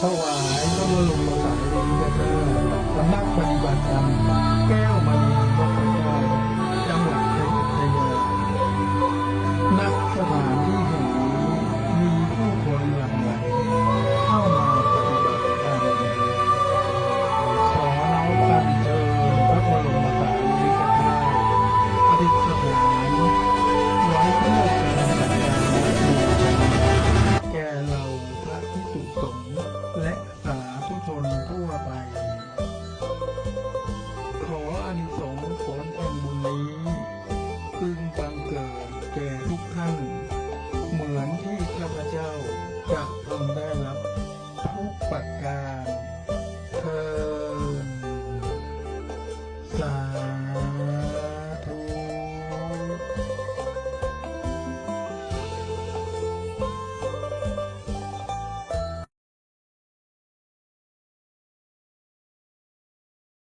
ถวายพระบรมสารีริกธาตุสำนักปฏิบัติธรรมแก้ว วไป ขออันสงผลแห่งบุญนี้พึงบังเกิดแก่ทุกท่าน เหมือนที่ข้าพเจ้าจะพึงได้รับทุกประการเธอสา